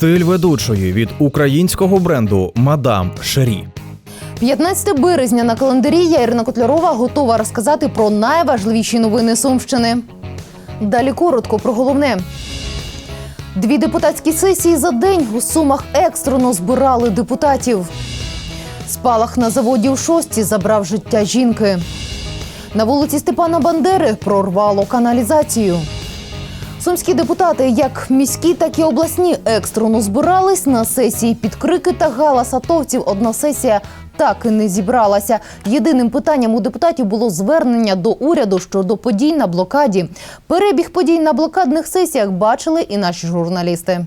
Стиль ведучої від українського бренду Мадам Шері. 15 березня на календарі я Ірина Котлярова готова розказати про найважливіші новини Сумщини. Далі коротко про головне. Дві депутатські сесії за день у Сумах екстрено збирали депутатів. Спалах на заводі у шості забрав життя жінки. На вулиці Степана Бандери прорвало каналізацію. Сумські депутати, як міські, так і обласні, екстрено збирались на сесії під крики та галас атовців. Одна сесія так і не зібралася. Єдиним питанням у депутатів було звернення до уряду щодо подій на блокаді. Перебіг подій на блокадних сесіях бачили і наші журналісти.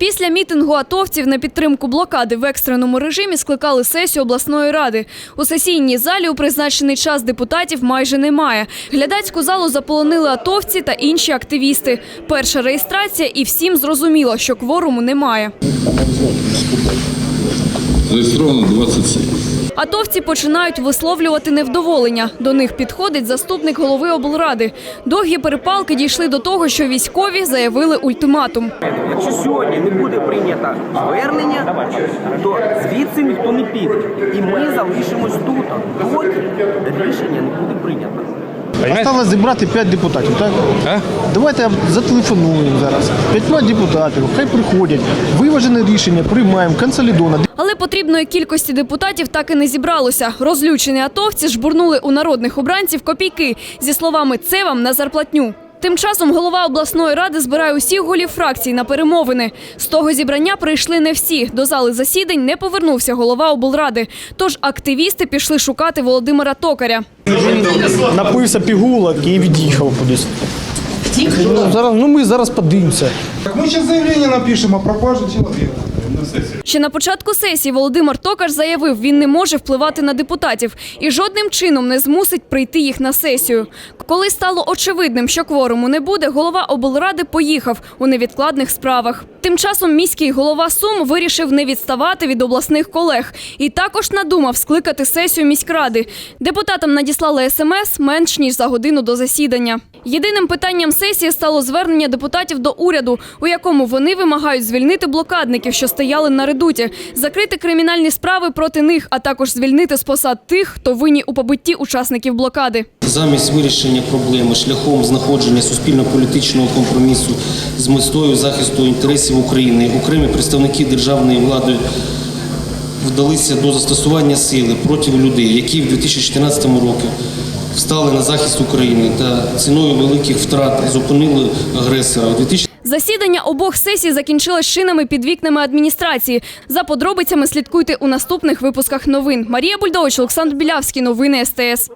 Після мітингу атовців на підтримку блокади в екстреному режимі скликали сесію обласної ради. У сесійній залі у призначений час депутатів майже немає. Глядацьку залу заполонили атовці та інші активісти. Перша реєстрація, і всім зрозуміло, що кворуму немає. Зареєстровано 27. Атовці починають висловлювати невдоволення. До них підходить заступник голови облради. Довгі перепалки дійшли до того, що військові заявили ультиматум. Якщо сьогодні не буде прийнято звернення, то звідси ніхто не піде. І ми залишимось тут, доки рішення не буде прийнято. Осталось зібрати 5 депутатів, так? Давайте зателефонуємо зараз. 5 депутатів, хай приходять. Виважене рішення приймаємо, консолідовано. Але потрібної кількості депутатів так і не зібралося. Розлючені атовці жбурнули у народних обранців копійки зі словами «це вам на зарплатню». Тим часом голова обласної ради збирає усіх голів фракцій на перемовини. З того зібрання прийшли не всі. До зали засідань не повернувся голова облради. Тож активісти пішли шукати Володимира Токаря. Він Напився пігулок і від'їхав кудись. Ну, зараз, ну ми зараз подивимося. Так мы сейчас заявление напишем о пропаже человека. Ще на початку сесії Володимир Токар заявив, він не може впливати на депутатів і жодним чином не змусить прийти їх на сесію. Коли стало очевидним, що кворуму не буде, голова облради поїхав у невідкладних справах. Тим часом міський голова Сум вирішив не відставати від обласних колег і також надумав скликати сесію міськради. Депутатам надіслали смс менш ніж за годину до засідання. Єдиним питанням сесії стало звернення депутатів до уряду, у якому вони вимагають звільнити блокадників, що стояли на редуті, закрити кримінальні справи проти них, а також звільнити з посад тих, хто винні у побитті учасників блокади. Замість вирішення проблеми шляхом знаходження суспільно-політичного компромісу з метою захисту інтересів України, окремі представники державної влади вдалися до застосування сили проти людей, які в 2014 році встали на захист України та ціною великих втрат зупинили агресора. У 2000 Засідання обох сесій закінчилось шинами під вікнами адміністрації. За подробицями слідкуйте у наступних випусках новин. Марія Бульдович, Олександр Білявський. Новини СТС.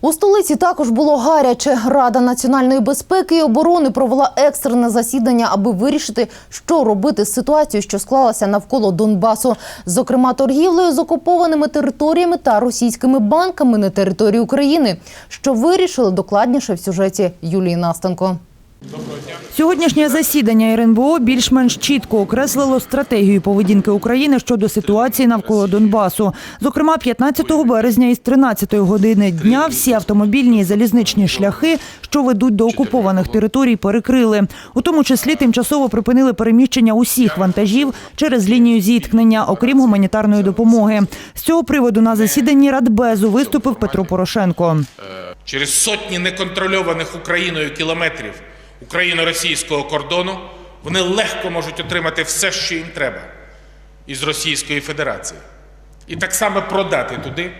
У столиці також було гаряче. Рада національної безпеки і оборони провела екстрене засідання, аби вирішити, що робити з ситуацією, що склалася навколо Донбасу, зокрема торгівлею з окупованими територіями та російськими банками на території України. Що вирішили докладніше в сюжеті Юлії Настенко. Сьогоднішнє засідання РНБО більш-менш чітко окреслило стратегію поведінки України щодо ситуації навколо Донбасу. Зокрема, 15 березня із 13 години дня всі автомобільні і залізничні шляхи, що ведуть до окупованих територій, перекрили. У тому числі тимчасово припинили переміщення усіх вантажів через лінію зіткнення, окрім гуманітарної допомоги. З цього приводу на засіданні Радбезу виступив Петро Порошенко. через сотні неконтрольованих Україною кілометрів україно-російського кордону вони легко можуть отримати все, що їм треба із Російської Федерації, і так само продати туди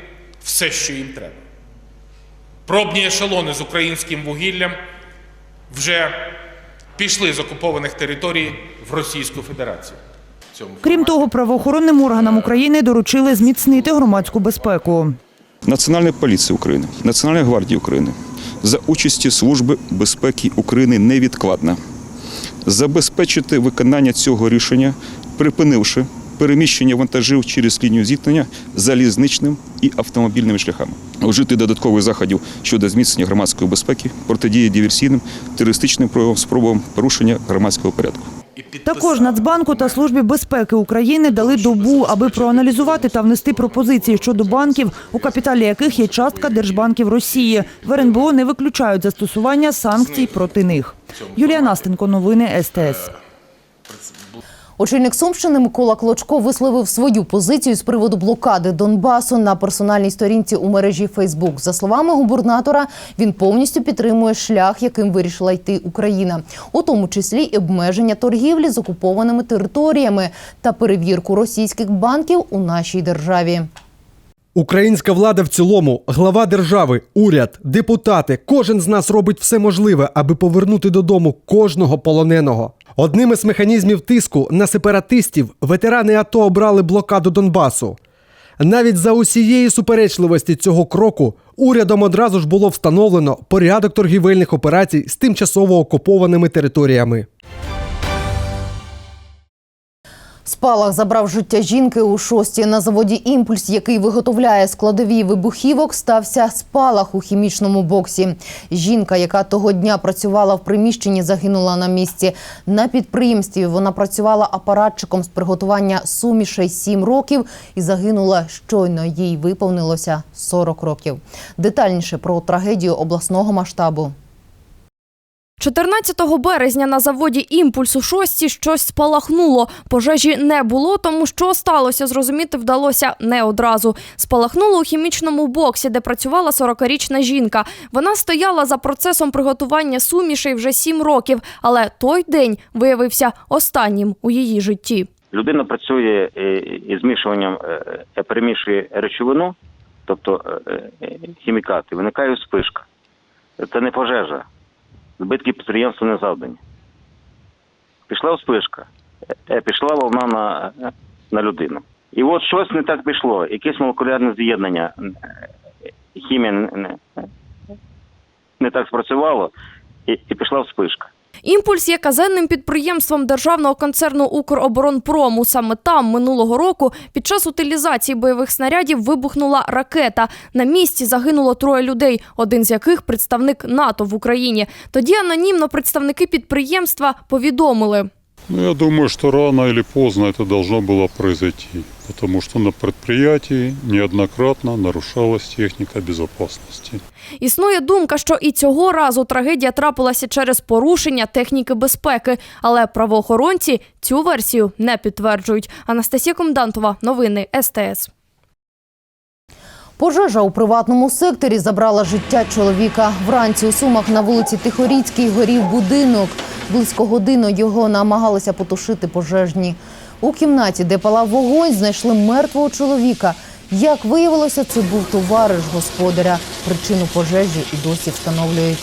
все, що їм треба. Пробні ешелони з українським вугіллям вже пішли з окупованих територій в Російську Федерацію. Крім того, правоохоронним органам України доручили зміцнити громадську безпеку. Національної поліції України, Національної гвардії України за участі Служби безпеки України невідкладно забезпечити виконання цього рішення, припинивши переміщення вантажів через лінію зіткнення залізничним і автомобільними шляхами, вжити додаткових заходів щодо зміцнення громадської безпеки, протидії диверсійним терористичним проявам, спробам порушення громадського порядку. Також Нацбанку та Службі безпеки України дали добу, аби проаналізувати та внести пропозиції щодо банків, у капіталі яких є частка держбанків Росії. В РНБО не виключають застосування санкцій проти них. Юлія Настенко, новини СТС. Очільник Сумщини Микола Клочко висловив свою позицію з приводу блокади Донбасу на персональній сторінці у мережі Фейсбук. За словами губернатора, він повністю підтримує шлях, яким вирішила йти Україна, у тому числі і обмеження торгівлі з окупованими територіями та перевірку російських банків у нашій державі. Українська влада в цілому, глава держави, уряд, депутати, кожен з нас робить все можливе, аби повернути додому кожного полоненого. Одним із механізмів тиску на сепаратистів ветерани АТО обрали блокаду Донбасу. Навіть за усієї суперечливості цього кроку урядом одразу ж було встановлено порядок торгівельних операцій з тимчасово окупованими територіями. Спалах забрав життя жінки у шості на заводі Імпульс, який виготовляє складові вибухівок, стався спалах у хімічному боксі. Жінка, яка того дня працювала в приміщенні, загинула на місці. На підприємстві вона працювала апаратчиком з приготування сумішей 7 років і загинула щойно. Їй виповнилося 40 років. Детальніше про трагедію обласного масштабу. 14 березня на заводі «Імпульс» у шості щось спалахнуло. Пожежі не було, тому що сталося, зрозуміти вдалося не одразу. Спалахнуло у хімічному боксі, де працювала 40-річна жінка. Вона стояла за процесом приготування сумішей вже 7 років, але той день виявився останнім у її житті. Людина працює е, із змішуванням, е, е, перемішує речовину, тобто хімікати, виникає спишка. Це не пожежа. Збитки підприємства не завдані. Пішла вспишка, е, пішла волна на, на людину. І от щось не так пішло, якесь молекулярне з'єднання. е, Хімія не, не так спрацювало, і, і пішла вспишка. «Імпульс» є казенним підприємством державного концерну «Укроборонпрому». Саме там минулого року під час утилізації бойових снарядів вибухнула ракета. На місці загинуло троє людей, один з яких представник НАТО в Україні. Тоді анонімно представники підприємства повідомили. Ну, я думаю, что рано или поздно это должно было произойти, потому что на предприятии неоднократно нарушалась техника безопасности. Існує думка, що і цього разу трагедія трапилася через порушення техніки безпеки, але правоохоронці цю версію не підтверджують. Анастасія Комдантова, новини СТС. Пожежа у приватному секторі забрала життя чоловіка. Вранці у Сумах на вулиці Тихоріцькій горів будинок. Близько години його намагалися потушити пожежні. У кімнаті, де палав вогонь, знайшли мертвого чоловіка. Як виявилося, це був товариш господаря. Причину пожежі і досі встановлюють.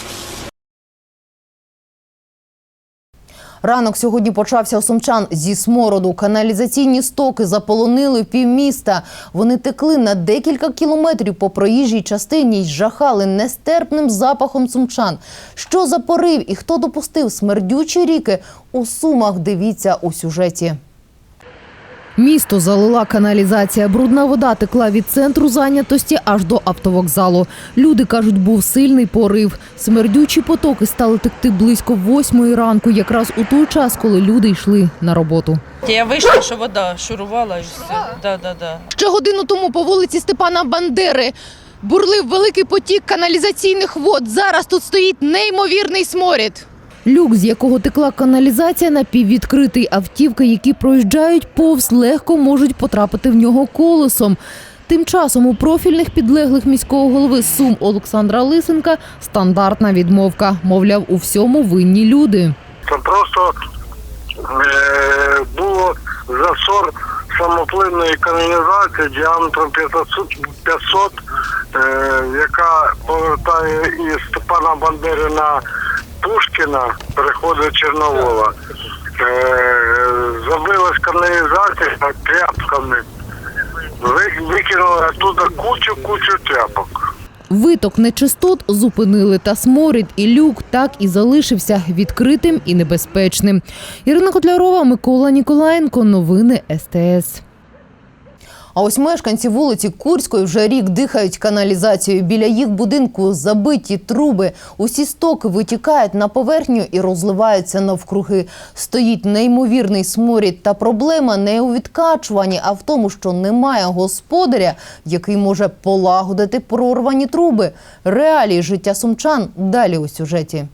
Ранок сьогодні почався у сумчан зі смороду. Каналізаційні стоки заполонили півміста. Вони текли на декілька кілометрів по проїжджій частині й жахали нестерпним запахом сумчан. Що за порив і хто допустив смердючі ріки у сумах? Дивіться у сюжеті. Місто залила каналізація. Брудна вода текла від центру зайнятості аж до автовокзалу. Люди кажуть, був сильний порив. Смердючі потоки стали текти близько восьмої ранку, якраз у той час, коли люди йшли на роботу. Я вийшла, що вода шурувала. Да, да, да. Ще годину тому по вулиці Степана Бандери бурлив великий потік каналізаційних вод. Зараз тут стоїть неймовірний сморід. Люк, з якого текла каналізація, напіввідкритий. Автівки, які проїжджають повз, легко можуть потрапити в нього колесом. Тим часом у профільних підлеглих міського голови Сум Олександра Лисенка стандартна відмовка. Мовляв, у всьому винні люди. Це просто е, було засор самоплинної каналізації діаметром 500, 500 е, яка повертає із Степана Бандери на Пушкіна, переходить Чорновола. Е, забилась каналізація тряпками. Ви- Викинули оттуда кучу-кучу тряпок. Виток нечистот зупинили та сморід, і люк так і залишився відкритим і небезпечним. Ірина Котлярова, Микола Ніколаєнко. Новини СТС. А ось мешканці вулиці Курської вже рік дихають каналізацією. Біля їх будинку забиті труби. Усі стоки витікають на поверхню і розливаються навкруги. Стоїть неймовірний сморід. Та проблема не у відкачуванні, а в тому, що немає господаря, який може полагодити прорвані труби. Реалії життя сумчан далі у сюжеті.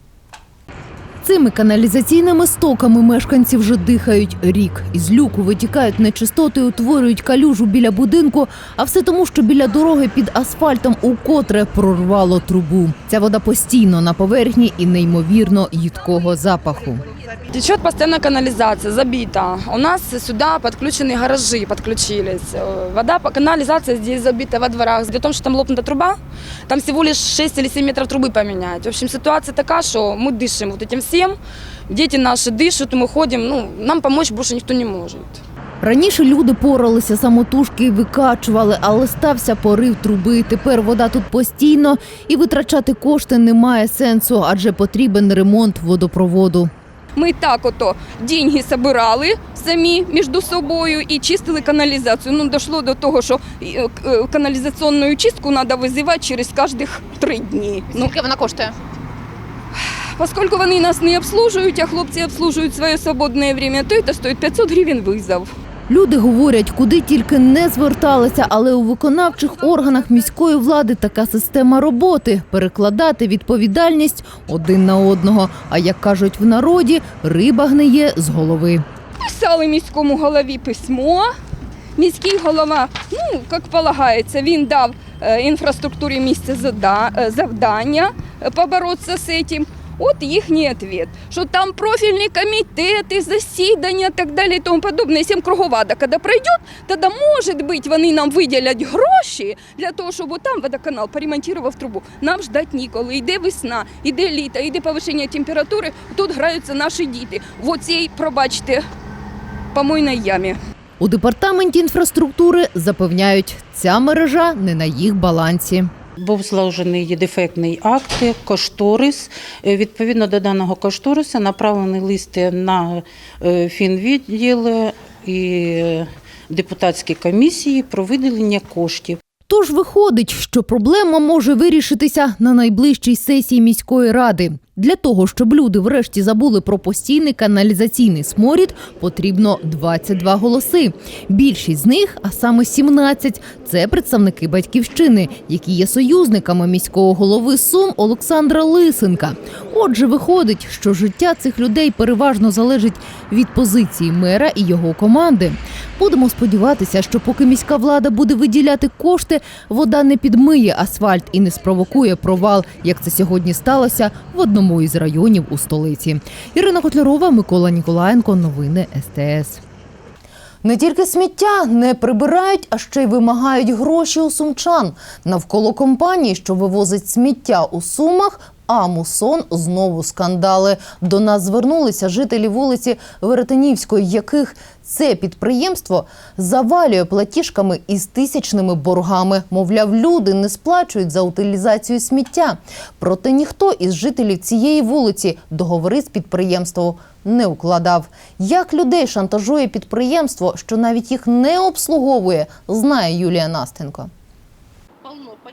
Цими каналізаційними стоками мешканці вже дихають рік. Із люку витікають нечистоти, утворюють калюжу біля будинку, а все тому, що біля дороги під асфальтом укотре прорвало трубу. Ця вода постійно на поверхні і неймовірно їдкого запаху. Течет постоянно канализация, забита. У нас сюда подключены гаражи, подключились. Э, Вода, канализация здесь забита во дворах. Дело в том, что там лопнута труба, там всего лишь 6 или 7 метров трубы поменять. В общем, ситуация такая, что мы дышим вот этим всем, дети наши дышат, мы ходим, ну, нам помочь больше никто не может. Раніше люди поралися самотужки і викачували, але стався порив труби. Тепер вода тут постійно і витрачати кошти немає сенсу, адже потрібен ремонт водопроводу. Ми так ото деньги собирали самі між собою і чистили каналізацію. Ну, дійшло до того, що е, е, каналізаційну чистку треба визивати через кожних три дні. Ну, Скільки вона коштує? Поскольку вони нас не обслужують, а хлопці обслужують своє свободне время, то це стоїть 500 гривень визов. Люди говорять, куди тільки не зверталися, але у виконавчих органах міської влади така система роботи перекладати відповідальність один на одного. А як кажуть в народі, риба гниє з голови. Писали міському голові письмо. Міський голова, ну як полагається, він дав е, інфраструктурі місця е, завдання поборотися з цим. От їхній відповідь, що там профільні комітети, засідання, і так далі і тому подобне. Якщо круговада, коли пройде, тоді, може бути, вони нам виділять гроші для того, щоб там водоканал поремонтував трубу. Нам ждати ніколи. Йде весна, йде літо, йде повищення температури, тут граються наші діти. В оцій, пробачте, помойній ямі. У департаменті інфраструктури запевняють, ця мережа не на їх балансі. Був зложений дефектний акт, кошторис. Е, Відповідно до даного кошториса направлені листи на е, фінвідділ і депутатські комісії про виділення коштів. Тож виходить, що проблема може вирішитися на найближчій сесії міської ради. Для того, щоб люди врешті забули про постійний каналізаційний сморід, потрібно 22 голоси. Більшість з них, а саме 17, це представники батьківщини, які є союзниками міського голови Сум Олександра Лисенка. Отже, виходить, що життя цих людей переважно залежить від позиції мера і його команди. Будемо сподіватися, що поки міська влада буде виділяти кошти, вода не підмиє асфальт і не спровокує провал, як це сьогодні сталося в одному із районів у столиці. Ірина Котлярова, Микола Ніколаєнко. Новини СТС. Не тільки сміття не прибирають, а ще й вимагають гроші у сумчан. Навколо компанії, що вивозить сміття у сумах, а мусон знову скандали. До нас звернулися жителі вулиці Веретенівської, яких це підприємство завалює платіжками із тисячними боргами. Мовляв, люди не сплачують за утилізацію сміття. Проте ніхто із жителів цієї вулиці договори з підприємством не укладав. Як людей шантажує підприємство, що навіть їх не обслуговує, знає Юлія Настенко.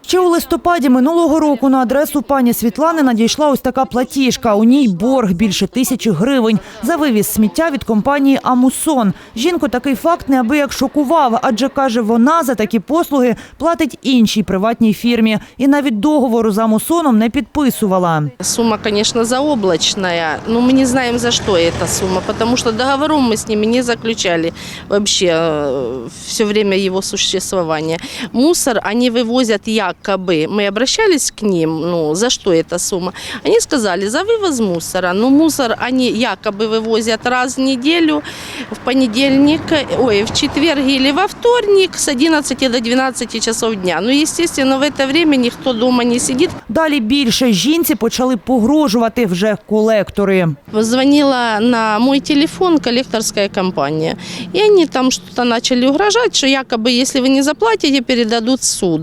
Ще у листопаді минулого року на адресу пані Світлани надійшла ось така платіжка. У ній борг більше тисячі гривень за вивіз сміття від компанії Амусон. Жінку такий факт неабияк шокував, адже каже, вона за такі послуги платить іншій приватній фірмі і навіть договору з Амусоном не підписувала. Сумма, конечно, заоблачная, но мы не знаем, за что эта сумма, потому что договором мы с ними не заключали вообще все время его существования. Мусор они вывозят якобы. Мы обращались к ним, ну, за что эта сумма? Они сказали, за вывоз мусора. Но мусор они якобы вывозят раз в неделю, в понедельник, ой, в четверг или во вторник с 11 до 12 часов дня. Ну, естественно, в это время никто дома не сидит. Далі більше жінці почали погрожувати вже колектори. Позвонила на мой телефон коллекторская компания. И они там что-то начали угрожать, что якобы если вы не заплатите, передадут в суд.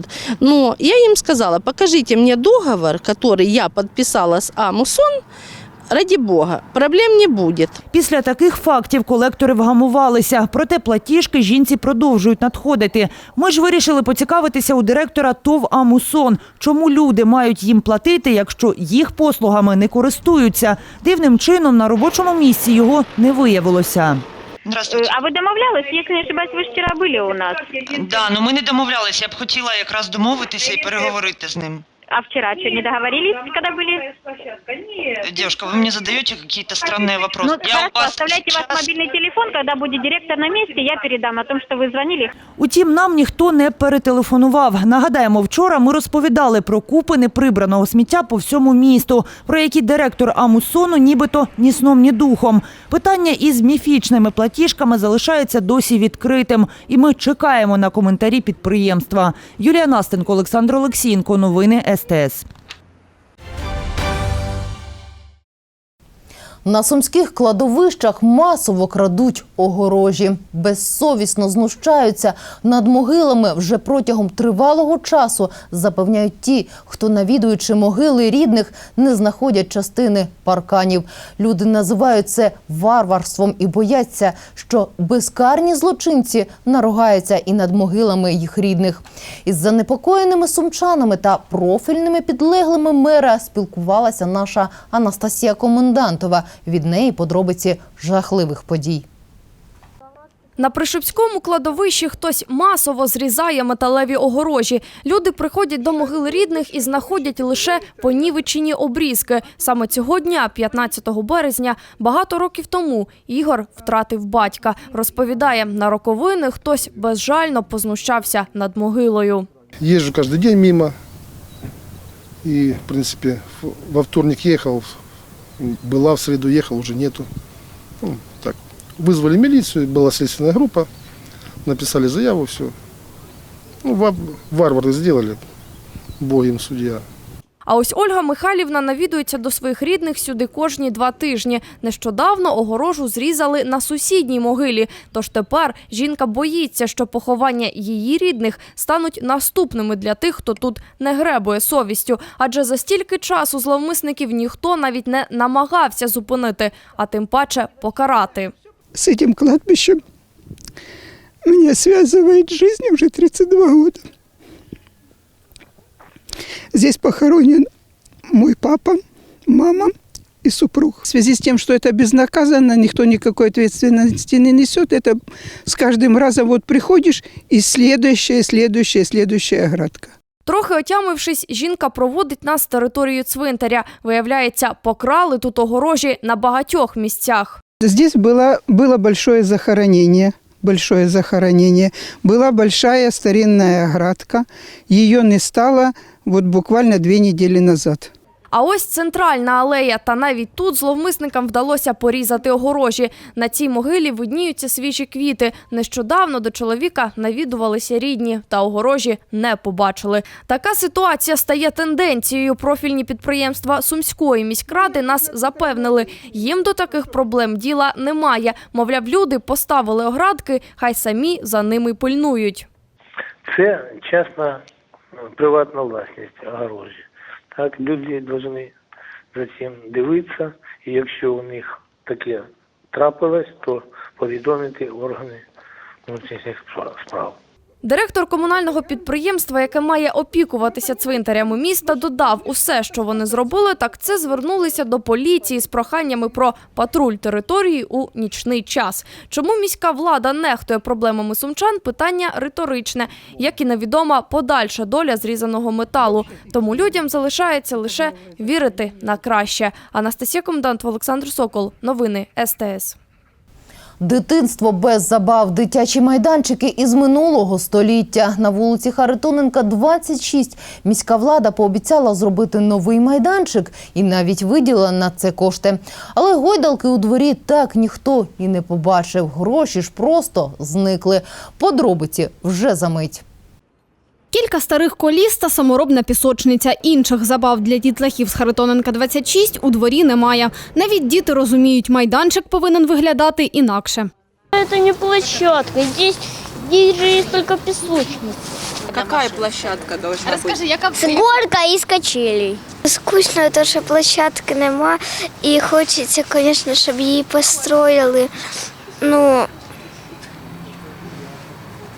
я им сказала, покажите мне договор, который я подписала с Амусон, ради бога, проблем не будет. Після таких фактів колектори вгамувалися, проте платіжки жінці продовжують надходити. Ми ж вирішили поцікавитися у директора ТОВ «Амусон», чому люди мають їм платити, якщо їх послугами не користуються. Дивним чином на робочому місці його не виявилося. Здравствуйте. А ви домовлялись? Якщо не ошибаюсь, ви ж вчора були у нас. Да, ну ми не домовлялися. Я б хотіла якраз домовитися і переговорити з ним. А вчера что, не договорились, когда были? девушка, вы мне задаете какие-то странные вопросы. Ну, Я хорошо, у вас оставляйте ваш мобильный телефон, когда будет директор на месте, я передам о том, что вы звонили. Утім, нам ніхто не перетелефонував. Нагадаємо, вчора ми розповідали про купи неприбраного сміття по всьому місту, про які директор Амусону нібито ні сном, ні духом. Питання із міфічними платіжками залишається досі відкритим, і ми чекаємо на коментарі підприємства. Юлія Настенко, Олександр Олексієнко. Новини СТС. На сумських кладовищах масово крадуть огорожі, безсовісно знущаються над могилами вже протягом тривалого часу. Запевняють ті, хто навідуючи могили рідних, не знаходять частини парканів. Люди називають це варварством і бояться, що безкарні злочинці наругаються і над могилами їх рідних. Із занепокоєними сумчанами та профільними підлеглими мера спілкувалася наша Анастасія Комендантова. Від неї подробиці жахливих подій. На Пришипському кладовищі хтось масово зрізає металеві огорожі. Люди приходять до могил рідних і знаходять лише понівечені обрізки. Саме цього дня, 15 березня, багато років тому, Ігор втратив батька. Розповідає, на роковини хтось безжально познущався над могилою. Езжу каждый день мимо. И, в принципе, в- во вторник ехал, была в среду ехал, уже нету. Ну, так. Вызвали милицию, была следственная группа, написали заяву, все. Ну, ва- варвары сделали, бог им судья. А ось Ольга Михайлівна навідується до своїх рідних сюди кожні два тижні. Нещодавно огорожу зрізали на сусідній могилі. Тож тепер жінка боїться, що поховання її рідних стануть наступними для тих, хто тут не гребує совістю. Адже за стільки часу зловмисників ніхто навіть не намагався зупинити, а тим паче покарати. с этим кладбищем меня связывает жизнь уже 32 года. Здесь похоронен мой папа, мама и супруг. В связи с тем, что это безнаказанно, никто никакой ответственности не несет, это с каждым разом вот приходишь и следующая, следующая, следующая оградка. Трохи отямившись, жінка проводить нас територією цвинтаря. Виявляється, покрали тут огорожі на багатьох місцях. Здесь было, было большое захоронение, большое захоронение. Была большая старинная оградка. Ее не стало вот буквально две недели назад. А ось центральна алея, та навіть тут зловмисникам вдалося порізати огорожі. На цій могилі видніються свіжі квіти. Нещодавно до чоловіка навідувалися рідні, та огорожі не побачили. Така ситуація стає тенденцією. Профільні підприємства Сумської міськради нас запевнили, їм до таких проблем діла немає. Мовляв, люди поставили оградки, хай самі за ними пильнують. Це е, приватна власність огорожі. Так, люди повинні за цим дивитися, і якщо у них таке трапилось, то повідомити органи внутрішніх справ. Директор комунального підприємства, яке має опікуватися цвинтарями міста, додав, усе, що вони зробили, так це звернулися до поліції з проханнями про патруль території у нічний час. Чому міська влада нехтує проблемами сумчан? Питання риторичне, як і невідома подальша доля зрізаного металу. Тому людям залишається лише вірити на краще. Анастасія Комдант, Олександр Сокол. Новини СТС. Дитинство без забав, дитячі майданчики із минулого століття. На вулиці Харитоненка, 26. Міська влада пообіцяла зробити новий майданчик і навіть виділила на це кошти. Але гойдалки у дворі так ніхто і не побачив. Гроші ж просто зникли. Подробиці вже за мить. Кілька старих коліс та саморобна пісочниця. Інших забав для дітлахів з Харитоненка 26 у дворі немає. Навіть діти розуміють, майданчик повинен виглядати інакше. Это не площадка, здесь, здесь же есть только песочница. Какая площадка должна Расскажи, быть? яка Горка із качелей. Скучно, то що площадки нема, і хочеться, звісно, щоб її построїли. Ну,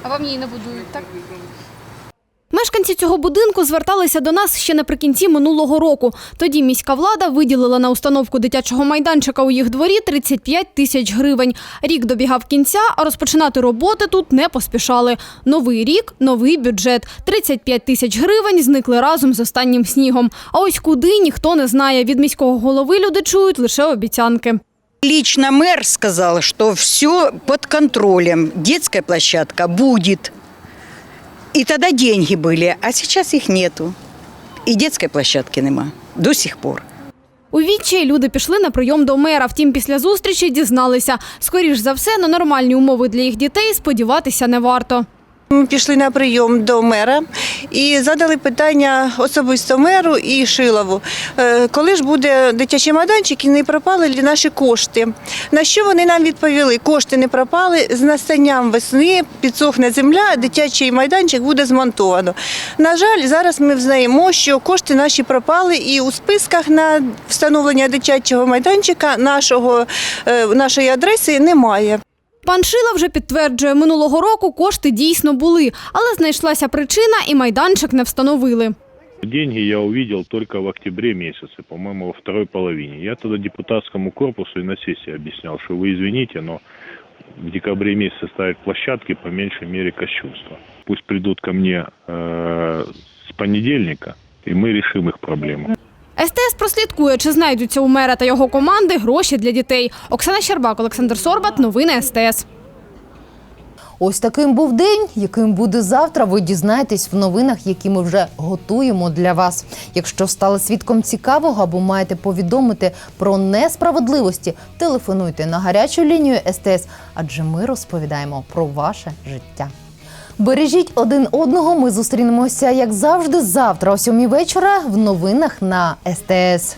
А вам її не будують, так? Мешканці цього будинку зверталися до нас ще наприкінці минулого року. Тоді міська влада виділила на установку дитячого майданчика у їх дворі 35 тисяч гривень. Рік добігав кінця, а розпочинати роботи тут не поспішали. Новий рік, новий бюджет. 35 тисяч гривень зникли разом з останнім снігом. А ось куди ніхто не знає. Від міського голови люди чують лише обіцянки. Лично мэр сказал, что все под контролем. Детская площадка будет. И тогда деньги были, а сейчас их нету. И детской площадки нема до сих пор. У відчаї люди пішли на прийом до мера. Втім, після зустрічі дізналися, скоріш за все, на нормальні умови для їх дітей сподіватися не варто. Ми пішли на прийом до мера і задали питання особисто меру і Шилову, е, коли ж буде дитячий майданчик і не пропали ли наші кошти. На що вони нам відповіли? Кошти не пропали, з настанням весни підсохне земля, дитячий майданчик буде змонтовано. На жаль, зараз ми взнаємо, що кошти наші пропали, і у списках на встановлення дитячого майданчика нашого, е, нашої адреси немає. Пан Шила вже підтверджує, минулого року кошти дійсно були, але знайшлася причина і майданчик не встановили. Деньги я увидел только в октябре месяце, по-моему, во второй половине. Я тогда депутатскому корпусу и на сессии объяснял, что вы извините, но в декабре месяце ставить площадки по меньшей мере кощунство. Пусть придут ко мне э, с понедельника, и мы решим их проблему. Прослідкує, чи знайдуться у мера та його команди гроші для дітей. Оксана Щербак, Олександр Сорбат. Новини СТС. Ось таким був день, яким буде завтра. Ви дізнаєтесь в новинах, які ми вже готуємо для вас. Якщо стали свідком цікавого або маєте повідомити про несправедливості, телефонуйте на гарячу лінію СТС, адже ми розповідаємо про ваше життя. Бережіть один одного. Ми зустрінемося як завжди завтра, о сьомій вечора в новинах на СТС.